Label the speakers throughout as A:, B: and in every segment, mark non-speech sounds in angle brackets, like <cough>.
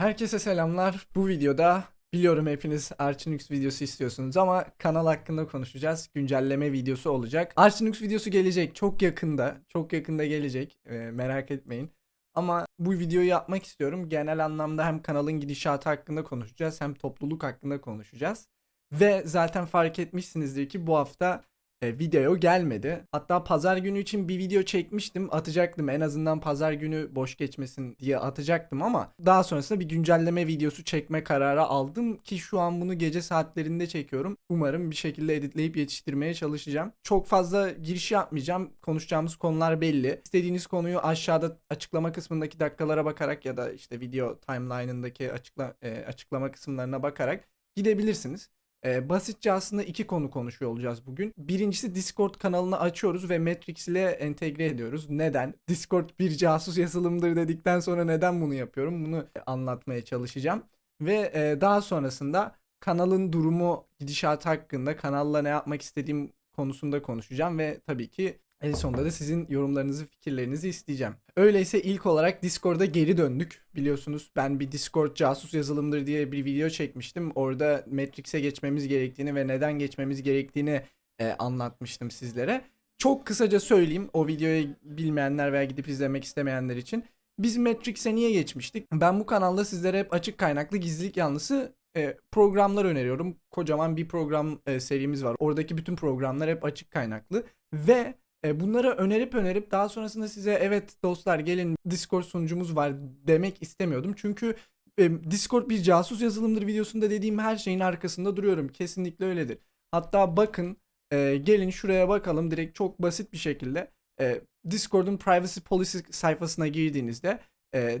A: Herkese selamlar. Bu videoda biliyorum hepiniz Archinux videosu istiyorsunuz ama kanal hakkında konuşacağız. Güncelleme videosu olacak. Archinux videosu gelecek çok yakında. Çok yakında gelecek. Ee, merak etmeyin. Ama bu videoyu yapmak istiyorum. Genel anlamda hem kanalın gidişatı hakkında konuşacağız hem topluluk hakkında konuşacağız. Ve zaten fark etmişsinizdir ki bu hafta e, video gelmedi. Hatta pazar günü için bir video çekmiştim. Atacaktım en azından pazar günü boş geçmesin diye atacaktım ama daha sonrasında bir güncelleme videosu çekme kararı aldım ki şu an bunu gece saatlerinde çekiyorum. Umarım bir şekilde editleyip yetiştirmeye çalışacağım. Çok fazla giriş yapmayacağım. Konuşacağımız konular belli. İstediğiniz konuyu aşağıda açıklama kısmındaki dakikalara bakarak ya da işte video timeline'ındaki açıkla, e, açıklama kısımlarına bakarak gidebilirsiniz. Ee, basitçe aslında iki konu konuşuyor olacağız bugün. Birincisi Discord kanalını açıyoruz ve Matrix ile entegre ediyoruz. Neden? Discord bir casus yazılımdır dedikten sonra neden bunu yapıyorum? Bunu anlatmaya çalışacağım. Ve e, daha sonrasında kanalın durumu, gidişatı hakkında, kanalla ne yapmak istediğim konusunda konuşacağım ve tabii ki en sonunda da sizin yorumlarınızı, fikirlerinizi isteyeceğim. Öyleyse ilk olarak Discord'a geri döndük. Biliyorsunuz ben bir Discord casus yazılımdır diye bir video çekmiştim. Orada Matrix'e geçmemiz gerektiğini ve neden geçmemiz gerektiğini e, anlatmıştım sizlere. Çok kısaca söyleyeyim o videoyu bilmeyenler veya gidip izlemek istemeyenler için. Biz Matrix'e niye geçmiştik? Ben bu kanalda sizlere hep açık kaynaklı gizlilik yanlısı e, programlar öneriyorum. Kocaman bir program e, serimiz var. Oradaki bütün programlar hep açık kaynaklı ve e, bunları önerip önerip daha sonrasında size evet dostlar gelin Discord sunucumuz var demek istemiyordum. Çünkü e, Discord bir casus yazılımdır videosunda dediğim her şeyin arkasında duruyorum. Kesinlikle öyledir. Hatta bakın e, gelin şuraya bakalım direkt çok basit bir şekilde e, Discord'un privacy policy sayfasına girdiğinizde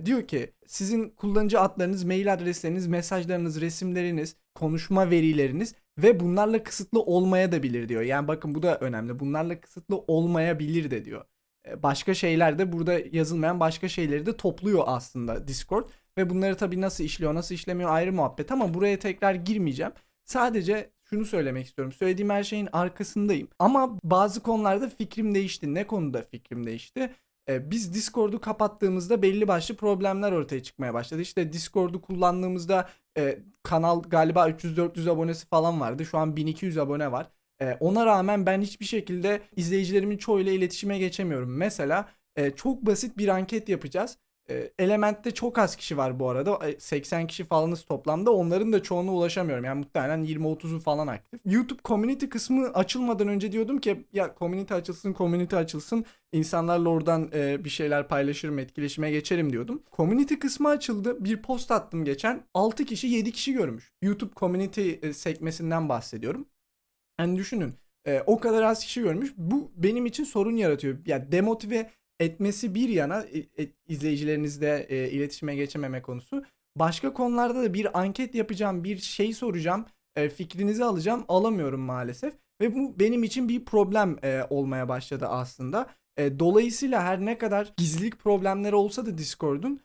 A: diyor ki sizin kullanıcı adlarınız, mail adresleriniz, mesajlarınız, resimleriniz, konuşma verileriniz ve bunlarla kısıtlı olmaya da bilir diyor. Yani bakın bu da önemli. Bunlarla kısıtlı olmayabilir de diyor. E, Başka şeyler de burada yazılmayan başka şeyleri de topluyor aslında Discord. Ve bunları tabii nasıl işliyor, nasıl işlemiyor ayrı muhabbet ama buraya tekrar girmeyeceğim. Sadece şunu söylemek istiyorum. Söylediğim her şeyin arkasındayım. Ama bazı konularda fikrim değişti. Ne konuda fikrim değişti? Ee, biz Discord'u kapattığımızda belli başlı problemler ortaya çıkmaya başladı. İşte Discord'u kullandığımızda e, kanal galiba 300-400 abonesi falan vardı. Şu an 1200 abone var. E, ona rağmen ben hiçbir şekilde izleyicilerimin çoğuyla iletişime geçemiyorum. Mesela e, çok basit bir anket yapacağız. E, Element'te çok az kişi var bu arada. E, 80 kişi falanız toplamda. Onların da çoğuna ulaşamıyorum. Yani muhtemelen 20-30'u falan aktif. YouTube community kısmı açılmadan önce diyordum ki ya community açılsın, community açılsın. İnsanlarla oradan e, bir şeyler paylaşırım, etkileşime geçerim diyordum. Community kısmı açıldı. Bir post attım geçen. 6 kişi 7 kişi görmüş. YouTube community e, sekmesinden bahsediyorum. Yani düşünün. e, o kadar az kişi görmüş. Bu benim için sorun yaratıyor. Ya yani demotive etmesi bir yana e, e, izleyicilerinizle e, iletişime geçememe konusu. Başka konularda da bir anket yapacağım, bir şey soracağım, e, fikrinizi alacağım, alamıyorum maalesef. Ve bu benim için bir problem e, olmaya başladı aslında. E, dolayısıyla her ne kadar gizlilik problemleri olsa da Discord'un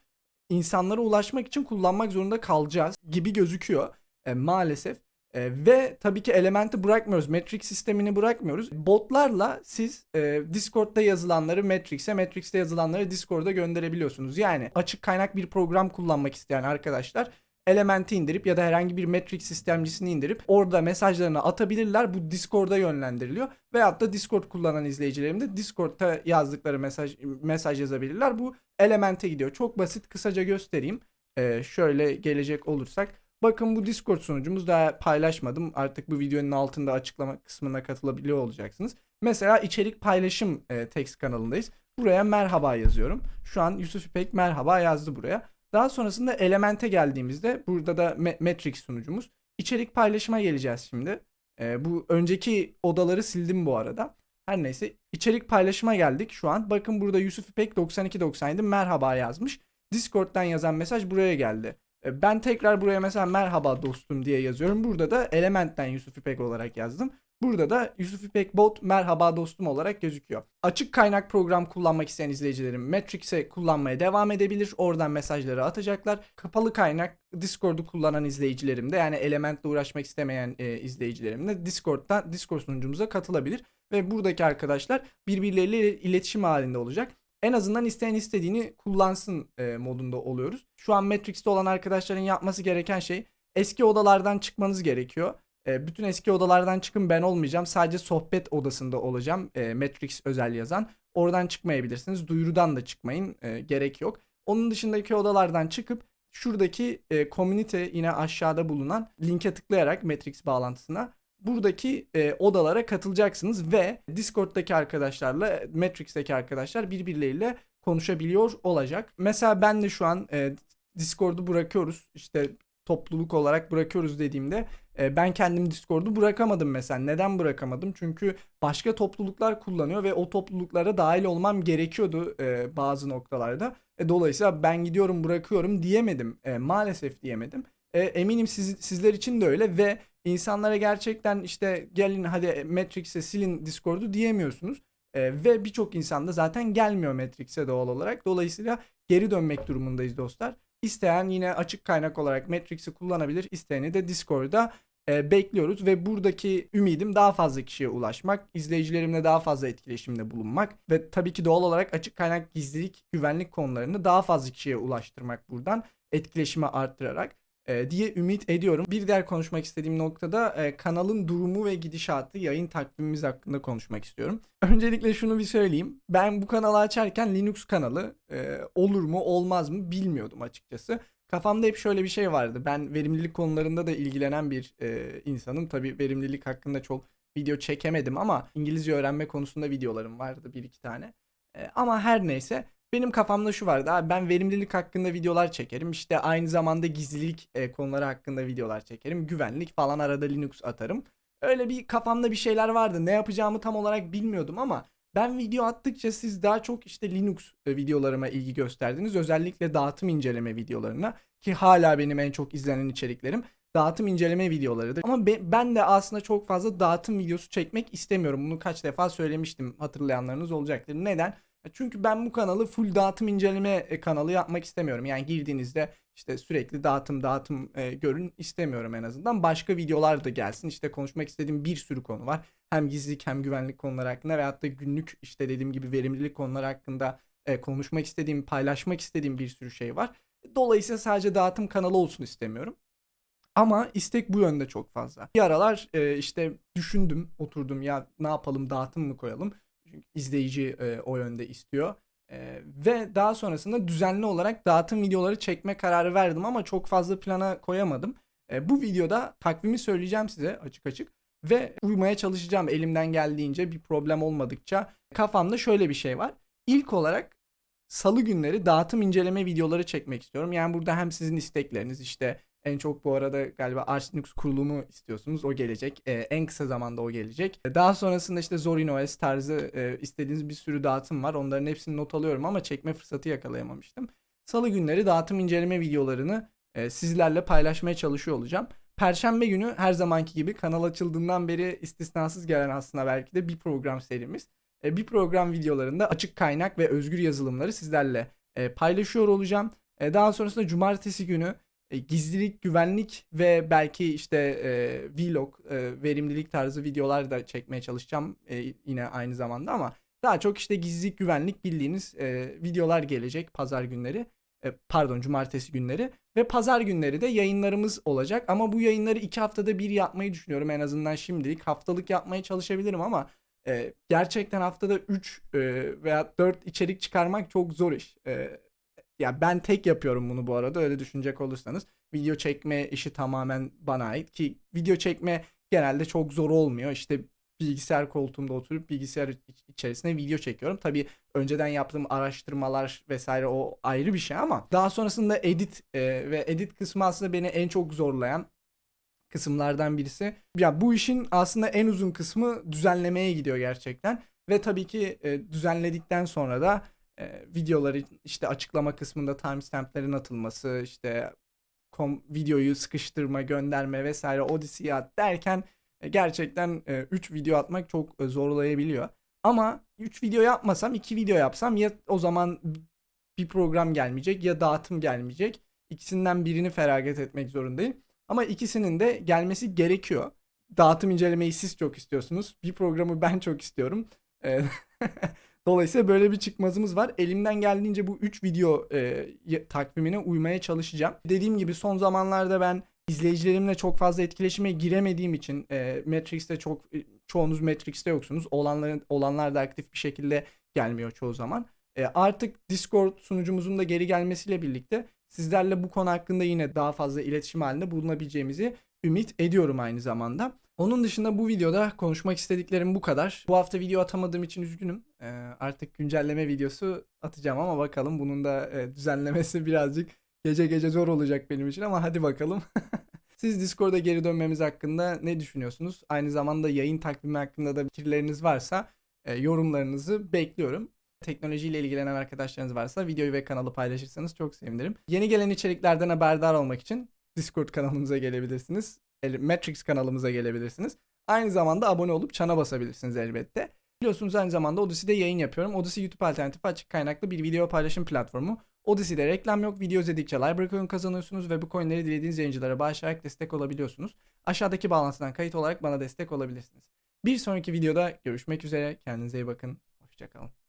A: insanlara ulaşmak için kullanmak zorunda kalacağız gibi gözüküyor e, maalesef. E, ve tabii ki elementi bırakmıyoruz. Matrix sistemini bırakmıyoruz. Botlarla siz e, Discord'da yazılanları Matrix'e, Matrix'te yazılanları Discord'a gönderebiliyorsunuz. Yani açık kaynak bir program kullanmak isteyen arkadaşlar Element'i indirip ya da herhangi bir Matrix sistemcisini indirip orada mesajlarını atabilirler. Bu Discord'a yönlendiriliyor. Veyahut da Discord kullanan izleyicilerim de Discord'da yazdıkları mesaj mesaj yazabilirler. Bu Element'e gidiyor. Çok basit kısaca göstereyim. Ee, şöyle gelecek olursak. Bakın bu Discord sunucumuz daha paylaşmadım. Artık bu videonun altında açıklama kısmına katılabiliyor olacaksınız. Mesela içerik paylaşım e, text kanalındayız. Buraya merhaba yazıyorum. Şu an Yusuf İpek merhaba yazdı buraya. Daha sonrasında elemente geldiğimizde burada da Matrix sunucumuz. İçerik paylaşıma geleceğiz şimdi. E, bu önceki odaları sildim bu arada. Her neyse içerik paylaşıma geldik şu an. Bakın burada Yusuf İpek 9297 merhaba yazmış. Discord'dan yazan mesaj buraya geldi. E, ben tekrar buraya mesela merhaba dostum diye yazıyorum. Burada da Element'ten Yusuf İpek olarak yazdım. Burada da Yusuf İpek Bot merhaba dostum olarak gözüküyor. Açık kaynak program kullanmak isteyen izleyicilerim Matrix'e kullanmaya devam edebilir. Oradan mesajları atacaklar. Kapalı kaynak Discord'u kullanan izleyicilerim de yani Element'le uğraşmak istemeyen e, izleyicilerim de Discord'dan Discord sunucumuza katılabilir. Ve buradaki arkadaşlar birbirleriyle iletişim halinde olacak. En azından isteyen istediğini kullansın e, modunda oluyoruz. Şu an Matrix'te olan arkadaşların yapması gereken şey eski odalardan çıkmanız gerekiyor. E, bütün eski odalardan çıkın ben olmayacağım. Sadece sohbet odasında olacağım. E, Matrix özel yazan. Oradan çıkmayabilirsiniz. Duyurudan da çıkmayın. E, gerek yok. Onun dışındaki odalardan çıkıp şuradaki e, community yine aşağıda bulunan linke tıklayarak Matrix bağlantısına buradaki e, odalara katılacaksınız ve Discord'daki arkadaşlarla Matrix'teki arkadaşlar birbirleriyle konuşabiliyor olacak. Mesela ben de şu an e, Discord'u bırakıyoruz. İşte topluluk olarak bırakıyoruz dediğimde e, ben kendim Discord'u bırakamadım mesela. Neden bırakamadım? Çünkü başka topluluklar kullanıyor ve o topluluklara dahil olmam gerekiyordu e, bazı noktalarda. E, dolayısıyla ben gidiyorum bırakıyorum diyemedim. E, maalesef diyemedim. E, eminim siz, sizler için de öyle ve insanlara gerçekten işte gelin hadi Matrix'e silin Discord'u diyemiyorsunuz. E, ve birçok insan da zaten gelmiyor Matrix'e doğal olarak. Dolayısıyla geri dönmek durumundayız dostlar. İsteyen yine açık kaynak olarak Matrix'i kullanabilir. İsteyeni de Discord'da e, bekliyoruz ve buradaki ümidim daha fazla kişiye ulaşmak, izleyicilerimle daha fazla etkileşimde bulunmak ve tabii ki doğal olarak açık kaynak gizlilik, güvenlik konularını daha fazla kişiye ulaştırmak buradan etkileşimi arttırarak diye ümit ediyorum. Bir diğer konuşmak istediğim noktada e, kanalın durumu ve gidişatı, yayın takvimimiz hakkında konuşmak istiyorum. Öncelikle şunu bir söyleyeyim. Ben bu kanalı açarken Linux kanalı e, olur mu olmaz mı bilmiyordum açıkçası. Kafamda hep şöyle bir şey vardı. Ben verimlilik konularında da ilgilenen bir e, insanım. Tabii verimlilik hakkında çok video çekemedim ama İngilizce öğrenme konusunda videolarım vardı bir iki tane. E, ama her neyse benim kafamda şu vardı abi ben verimlilik hakkında videolar çekerim. İşte aynı zamanda gizlilik e, konuları hakkında videolar çekerim. Güvenlik falan arada Linux atarım. Öyle bir kafamda bir şeyler vardı. Ne yapacağımı tam olarak bilmiyordum ama ben video attıkça siz daha çok işte Linux e, videolarıma ilgi gösterdiniz. Özellikle dağıtım inceleme videolarına ki hala benim en çok izlenen içeriklerim dağıtım inceleme videolarıdır. Ama be, ben de aslında çok fazla dağıtım videosu çekmek istemiyorum. Bunu kaç defa söylemiştim. Hatırlayanlarınız olacaktır. Neden? Çünkü ben bu kanalı full dağıtım inceleme e, kanalı yapmak istemiyorum. Yani girdiğinizde işte sürekli dağıtım dağıtım e, görün istemiyorum en azından. Başka videolar da gelsin. İşte konuşmak istediğim bir sürü konu var. Hem gizlilik hem güvenlik konuları hakkında veyahut da günlük işte dediğim gibi verimlilik konuları hakkında e, konuşmak istediğim, paylaşmak istediğim bir sürü şey var. Dolayısıyla sadece dağıtım kanalı olsun istemiyorum. Ama istek bu yönde çok fazla. Bir aralar e, işte düşündüm, oturdum ya ne yapalım dağıtım mı koyalım? Çünkü izleyici e, o yönde istiyor. E, ve daha sonrasında düzenli olarak dağıtım videoları çekme kararı verdim ama çok fazla plana koyamadım. E, bu videoda takvimi söyleyeceğim size açık açık ve uymaya çalışacağım elimden geldiğince bir problem olmadıkça. Kafamda şöyle bir şey var. İlk olarak salı günleri dağıtım inceleme videoları çekmek istiyorum. Yani burada hem sizin istekleriniz işte en çok bu arada galiba Arch Linux kurulumu istiyorsunuz. O gelecek. E, en kısa zamanda o gelecek. Daha sonrasında işte Zorin OS tarzı e, istediğiniz bir sürü dağıtım var. Onların hepsini not alıyorum ama çekme fırsatı yakalayamamıştım. Salı günleri dağıtım inceleme videolarını e, sizlerle paylaşmaya çalışıyor olacağım. Perşembe günü her zamanki gibi kanal açıldığından beri istisnasız gelen aslında belki de bir program serimiz. E, bir program videolarında açık kaynak ve özgür yazılımları sizlerle e, paylaşıyor olacağım. E, daha sonrasında cumartesi günü e, gizlilik, güvenlik ve belki işte e, vlog, e, verimlilik tarzı videolar da çekmeye çalışacağım e, yine aynı zamanda ama daha çok işte gizlilik, güvenlik bildiğiniz e, videolar gelecek pazar günleri. E, pardon cumartesi günleri ve pazar günleri de yayınlarımız olacak ama bu yayınları iki haftada bir yapmayı düşünüyorum en azından şimdilik. Haftalık yapmaya çalışabilirim ama e, gerçekten haftada 3 e, veya 4 içerik çıkarmak çok zor iş. E, ya ben tek yapıyorum bunu bu arada öyle düşünecek olursanız. Video çekme işi tamamen bana ait ki video çekme genelde çok zor olmuyor. İşte bilgisayar koltuğumda oturup bilgisayar içerisinde video çekiyorum. Tabii önceden yaptığım araştırmalar vesaire o ayrı bir şey ama daha sonrasında edit e, ve edit kısmı aslında beni en çok zorlayan kısımlardan birisi. Ya bu işin aslında en uzun kısmı düzenlemeye gidiyor gerçekten ve tabii ki e, düzenledikten sonra da e, videoları işte açıklama kısmında timestamplerin atılması işte kom, videoyu sıkıştırma gönderme vesaire Odyssey'e at derken e, gerçekten 3 e, video atmak çok e, zorlayabiliyor. Ama 3 video yapmasam 2 video yapsam ya o zaman bir program gelmeyecek ya dağıtım gelmeyecek. İkisinden birini feragat etmek zorundayım. Ama ikisinin de gelmesi gerekiyor. Dağıtım incelemeyi siz çok istiyorsunuz. Bir programı ben çok istiyorum. <laughs> Dolayısıyla böyle bir çıkmazımız var. Elimden geldiğince bu 3 video e, takvimine uymaya çalışacağım. Dediğim gibi son zamanlarda ben izleyicilerimle çok fazla etkileşime giremediğim için e, Matrix'te çok e, çoğunuz Matrix'te yoksunuz. Olanların olanlar da aktif bir şekilde gelmiyor çoğu zaman. E, artık Discord sunucumuzun da geri gelmesiyle birlikte sizlerle bu konu hakkında yine daha fazla iletişim halinde bulunabileceğimizi ümit ediyorum aynı zamanda. Onun dışında bu videoda konuşmak istediklerim bu kadar. Bu hafta video atamadığım için üzgünüm. Ee, artık güncelleme videosu atacağım ama bakalım bunun da e, düzenlemesi <laughs> birazcık gece gece zor olacak benim için ama hadi bakalım. <laughs> Siz Discord'a geri dönmemiz hakkında ne düşünüyorsunuz? Aynı zamanda yayın takvimi hakkında da fikirleriniz varsa e, yorumlarınızı bekliyorum. Teknolojiyle ilgilenen arkadaşlarınız varsa videoyu ve kanalı paylaşırsanız çok sevinirim. Yeni gelen içeriklerden haberdar olmak için Discord kanalımıza gelebilirsiniz. El- Matrix kanalımıza gelebilirsiniz. Aynı zamanda abone olup çana basabilirsiniz elbette. Biliyorsunuz aynı zamanda Odyssey'de yayın yapıyorum. Odyssey YouTube alternatifi açık kaynaklı bir video paylaşım platformu. Odyssey'de reklam yok. Video izledikçe library coin kazanıyorsunuz ve bu coinleri dilediğiniz yayıncılara bağışlayarak destek olabiliyorsunuz. Aşağıdaki bağlantıdan kayıt olarak bana destek olabilirsiniz. Bir sonraki videoda görüşmek üzere. Kendinize iyi bakın. Hoşçakalın.